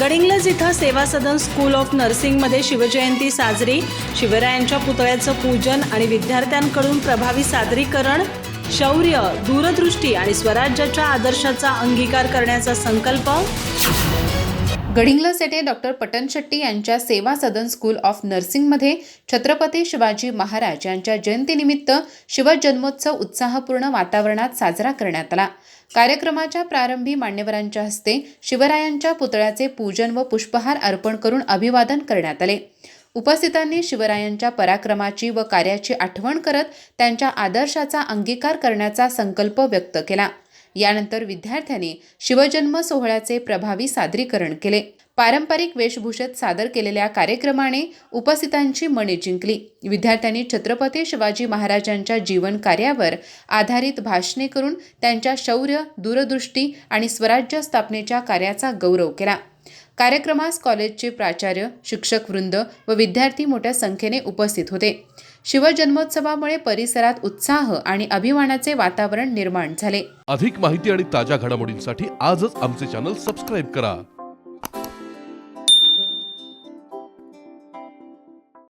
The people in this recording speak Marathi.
गडिंग्लज इथं सेवा सदन स्कूल ऑफ नर्सिंगमध्ये शिवजयंती साजरी. शिवरायांच्या पुतळ्याचं पूजन आणि विद्यार्थ्यांकडून प्रभावी सादरीकरण शौर्य दूरदृष्टी आणि स्वराज्याच्या आदर्शाचा अंगीकार करण्याचा संकल्प. गडिंग्लज येथे डॉक्टर पटन शेट्टी यांच्या सेवा सदन स्कूल ऑफ नर्सिंगमध्ये छत्रपती शिवाजी महाराज यांच्या जयंतीनिमित्त शिवजन्मोत्सव उत्साहपूर्ण वातावरणात साजरा करण्यात आला. कार्यक्रमाच्या प्रारंभी मान्यवरांच्या हस्ते शिवरायांच्या पुतळ्याचे पूजन व पुष्पहार अर्पण करून अभिवादन करण्यात आले. उपस्थितांनी शिवरायांच्या पराक्रमाची व कार्याची आठवण करत त्यांच्या आदर्शाचा अंगीकार करण्याचा संकल्प व्यक्त केला. यानंतर विद्यार्थ्यांनी शिवजन्म सोहळ्याचे प्रभावी सादरीकरण केले. पारंपरिक वेशभूषेत सादर केलेल्या कार्यक्रमाने उपस्थितांची मने जिंकली. विद्यार्थ्यांनी छत्रपती शिवाजी महाराजांच्या जीवन कार्यावर आधारित भाषणे करून त्यांच्या शौर्य दूरदृष्टी आणि स्वराज्य स्थापनेच्या कार्याचा गौरव केला. कार्यक्रमास कॉलेजचे प्राचार्य शिक्षक वृंद व विद्यार्थी मोठ्या संख्येने उपस्थित होते. शिवजन्मोत्सवामुळे परिसरात उत्साह आणि अभिमानाचे वातावरण निर्माण झाले. अधिक माहिती आणि ताज्या घडामोडींसाठी आजच आमचे चॅनल सबस्क्राईब करा.